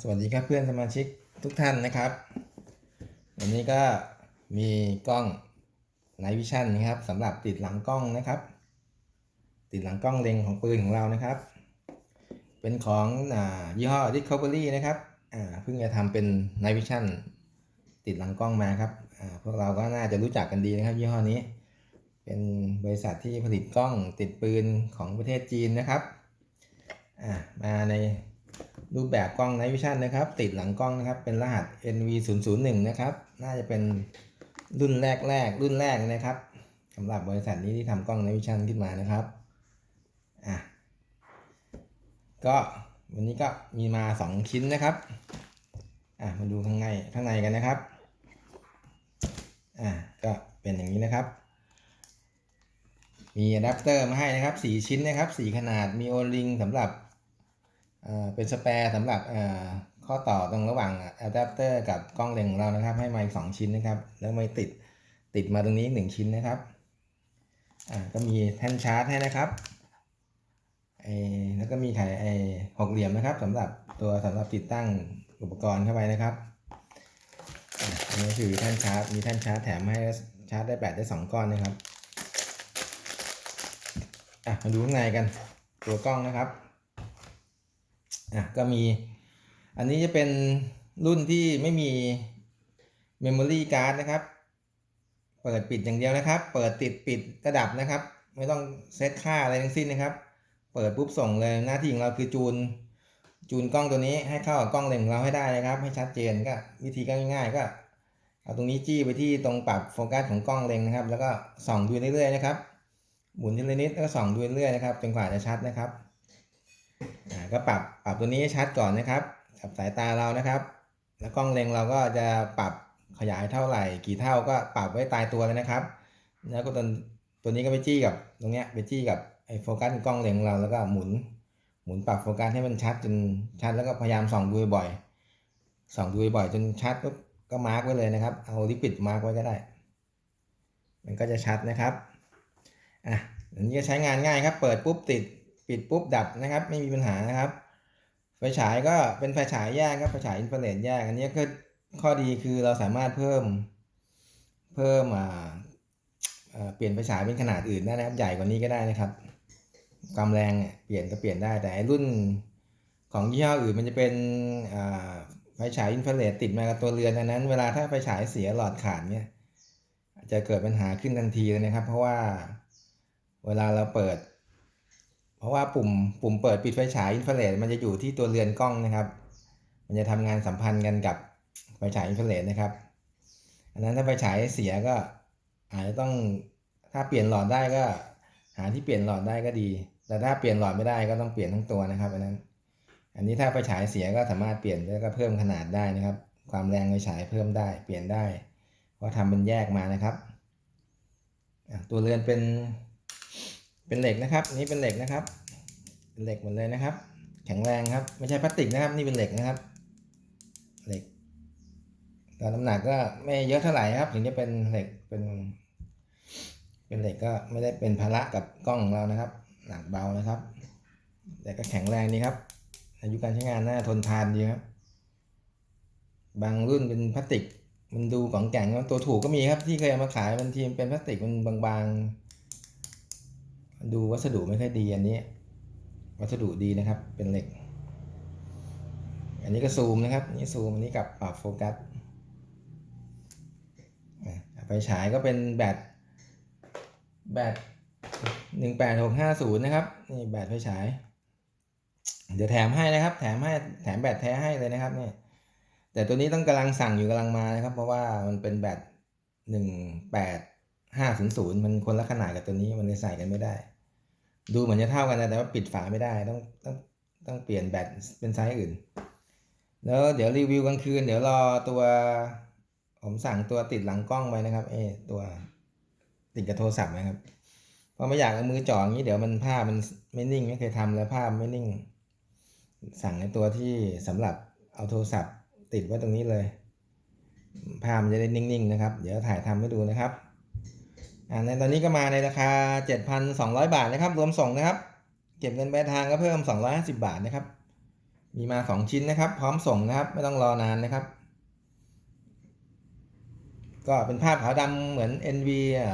สวัสดีครับเพื่อนสมาชิกทุกท่านนะครับ วันนี้ก็มีกล้อง Night Vision นะครับสำหรับติดหลังกล้องนะครับ ติดหลังกล้องเล็งของปืนของเรานะครับ เป็นของอ่ายี่ห้อ Discovery นะครับอ่าเพิ่งจะทำเป็น Night Vision ติดหลังกล้องมาครับอ่าพวกเราก็น่าจะรู้จักกันดีนะครับ ยี่ห้อนี้ เป็นบริษัทที่ผลิตกล้องติดปืนของประเทศจีนนะครับอ่ามาใน รูปแบบกล้อง Night Vision นะครับ ติดหลังกล้องนะครับ เป็นรหัส NV 0 0 1 นะครับ น่าจะเป็นรุ่นแรกแรกรุ่นแรกนะครับสำหรับบริษัทนี้ที่ทำกล้อง Night Vision ขึ้นมานะครับอะก็วันนี้ก็มีมา 2 ชิ้นนะครับอะมาดูข้างในข้างในกันนะครับอะก็เป็นอย่างนี้นะครับ มีอะแดปเตอร์มาให้นะครับ 4 ชิ้นนะครับ 4 ขนาดมีโอลิงสำหรับ เป็นสแปร์สำหรับข้อต่อตรงระหว่างอะแดปเตอร์กับกล้องเลนของเรานะครับ ให้มาอีกสองชิ้นนะครับ แล้วไม่ติดติดมาตรงนี้หนึ่งชิ้นนะครับก็มีแท่นชาร์จให้นะครับแล้วก็มีไขไอหกเหลี่ยมนะครับสำหรับตัวสำหรับติดตั้งอุปกรณ์เข้าไปนะครับอันนี้คือแท่นชาร์จมีแท่นชาร์จแถมให้ชาร์จได้แบตได้สองก้อนนะครับอะมาดูข้างในกันตัวกล้องนะครับ อะก็มี อันนี้จะเป็นรุ่นที่ไม่มี Memory Card นะครับ เปิดปิดอย่างเดียวนะครับ เปิดติดปิดกระดับนะครับ ไม่ต้องเซตค่าอะไรทั้งสิ้นนะครับ เปิดปุ๊บส่งเลยหน้าที่ของเราคือจูน จูนกล้องตัวนี้ให้เข้ากับกล้องเลนส์ของเราให้ได้นะครับ ให้ชัดเจนก็วิธีก็ง่ายๆก็เอาตรงนี้จี้ไปที่ตรงปรับโฟกัสของกล้องเลนส์นะครับ แล้วก็ส่องดูเรื่อยๆนะครับหมุนทีละนิดแล้วก็ส่องดูเรื่อยๆนะครับจนกว่าจะชัดนะครับ ก็ปรับปรับตัวนี้ให้ชัดก่อนนะครับกับสายตาเรานะครับ แล้วกล้องเล็งเราก็จะปรับขยายเท่าไหร่ กี่เท่าก็ปรับไว้ตายตัวเลยนะครับ แล้วก็ตัวตัวนี้ก็ไปจี้กับตรงเนี้ยไปจี้กับไอ้โฟกัสกล้องเล็งเราแล้วก็หมุน หมุนปรับโฟกัสให้มันชัดจนชัดแล้วก็พยายามส่องดูบ่อยส่องดูบ่อยจนชัดปุ๊บก็มาร์กไว้เลยนะครับ เอาลิปิดมาร์กไว้ก็ได้ มันก็จะชัดนะครับ อะอันนี้ใช้งานง่ายครับ เปิดปุ๊บติด ปิดปุ๊บดับนะครับ ไม่มีปัญหานะครับ ไฟฉายก็เป็นไฟฉายแยกครับไฟฉายอินฟราเรดแยกอันนี้ก็ข้อดีคือเราสามารถเพิ่มเพิ่มอ่าเปลี่ยนไฟฉายเป็นขนาดอื่นได้นะครับ ใหญ่กว่านี้ก็ได้นะครับ ความแรงเนี่ยเปลี่ยนก็เปลี่ยนได้แต่รุ่นของยี่ห้ออื่นมันจะเป็นไฟฉายอินฟราเรดติดมากับตัวเรือนอันนั้น เวลาถ้าไฟฉายเสียหลอดขาดเนี่ยอาจจะเกิดปัญหาขึ้นทันทีเลยนะครับ เพราะว่าเวลาเราเปิด เพราะว่าปุ่มปุ่มเปิดปิดไฟฉายอินฟราเรดมันจะอยู่ที่ตัวเรือนกล้องนะครับ มันจะทำงานสัมพันธ์กันกับไฟฉายอินฟราเรดนะครับ อันนั้นถ้าไฟฉายเสียก็อาจจะต้องถ้าเปลี่ยนหลอดได้ก็ หาที่เปลี่ยนหลอดได้ก็ดี แต่ถ้าเปลี่ยนหลอดไม่ได้ก็ต้องเปลี่ยนทั้งตัวนะครับ อันนั้น อันนี้ถ้าไฟฉายเสียก็สามารถเปลี่ยนแล้วก็เพิ่มขนาดได้นะครับ ความแรงไฟฉายเพิ่มได้ เปลี่ยนได้ เพราะทำเป็นแยกมานะครับ ตัวเรือนเป็น เป็นเหล็กนะครับนี่เป็นเหล็กนะครับ เป็นเหล็กหมดเลยนะครับ แข็งแรงครับไม่ใช่พลาสติกนะครับนี่เป็นเหล็กนะครับ เหล็กก็น้ำหนักก็ไม่เยอะเท่าไหร่ครับ ถึงจะเป็นเหล็กเป็นเป็นเหล็กก็ไม่ได้เป็นภาระกับกล้องของเรานะครับ หนักเบานะครับ แต่ก็แข็งแรงดีครับ อายุการใช้งานน่าทนทานดีครับบางรุ่นเป็นพลาสติก มันดูของแก่งตัวถูกก็มีครับที่เคยเอามาขายบางทีมันเป็นพลาสติกมันบางๆ ดูวัสดุไม่ค่อยดีอันนี้ วัสดุดีนะครับ เป็นเหล็ก อันนี้ก็ซูมนะครับ นี่ซูมอันนี้กับปรับโฟกัสไฟฉายก็เป็นแบตแบตหนึ่งแปดหกห้าศูนย์นะครับ นี่แบตไฟฉาย เดี๋ยวแถมให้นะครับ แถมให้แถมแบตแท้ให้เลยนะครับเนี่ยแต่ตัวนี้ต้องกำลังสั่งอยู่กำลังมานะครับ เพราะว่ามันเป็นแบตหนึ่งแปด ห้าศูนย์ศูนย์มันคนละขนาดกับตัวนี้มันเลยใส่กันไม่ได้ ดูเหมือนจะเท่ากันนะแต่ว่าปิดฝาไม่ได้ต้องต้องต้องเปลี่ยนแบตเป็นไซส์อื่น แล้วเดี๋ยวรีวิวกลางคืน เดี๋ยวรอตัว ผมสั่งตัวติดหลังกล้องไว้นะครับ เอตัวติดกับโทรศัพท์นะครับ เพราะไม่อยากเอามือจ่ออย่างนี้เดี๋ยวมันภาพมันไม่นิ่งไม่เคยทำแล้วภาพไม่นิ่ง สั่งในตัวที่สำหรับเอาโทรศัพท์ติดไว้ตรงนี้เลย ภาพมันจะได้นิ่งๆนะครับ เดี๋ยวถ่ายทำให้ดูนะครับ ในตอนนี้ก็มาในราคา 7,200 บาทนะครับ รวมส่งนะครับ เก็บเงินปลายทางก็เพิ่ม 250 บาทนะครับ มีมาสองชิ้นนะครับ พร้อมส่งนะครับ ไม่ต้องรอนานนะครับ ก็เป็นภาพขาวดำเหมือน NV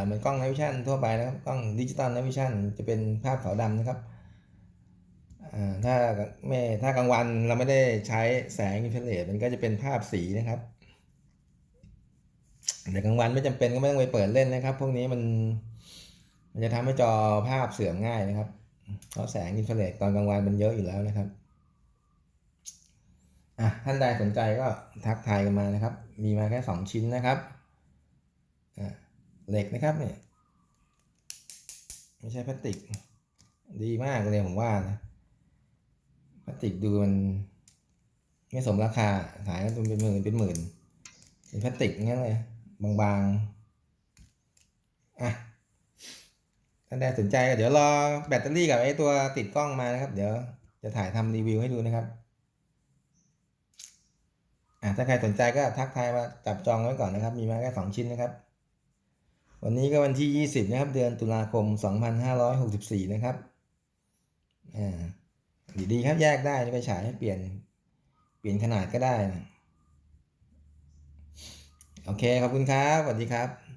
เหมือนกล้อง Night Vision ทั่วไปนะครับ กล้องดิจิตอล Night Vision จะเป็นภาพขาวดำนะครับถ้าไม่ถ้ากลางวันเราไม่ได้ใช้แสงอินฟราเรดมันก็จะเป็นภาพสีนะครับ แต่กลางวันไม่จำเป็นก็ไม่ต้องไปเปิดเล่นนะครับ พวกนี้มัน มันจะทำให้จอภาพเสื่อมง่ายนะครับ เพราะแสงอินฟราเรดตอนกลางวันมันเยอะอยู่แล้วนะครับอะท่านใดสนใจก็ทักทายกันมานะครับ มีมาแค่สองชิ้นนะครับอะเหล็กนะครับเนี่ยไม่ใช่พลาสติก ดีมากเลยผมว่านะพลาสติกดูมันไม่สมราคาขายกันเป็นหมื่นเป็นหมื่นเป็นพลาสติกงั้นเลย บางๆ อะท่านใดสนใจก็เดี๋ยวรอแบตเตอรี่กับไอ้ตัวติดกล้องมานะครับ เดี๋ยวจะถ่ายทำรีวิวให้ดูนะครับ อะถ้าใครสนใจก็ทักทายมาจับจองไว้ก่อนนะครับ มีมาแค่สองชิ้นนะครับ วันนี้ก็วันที่ยี่สิบนะครับ เดือนตุลาคมสองพันห้าร้อยหกสิบสี่นะครับ อ่าดีดีครับแยกได้ไปฉายให้เปลี่ยน เปลี่ยนขนาดก็ได้นะ โอเค ขอบคุณครับ สวัสดีครับ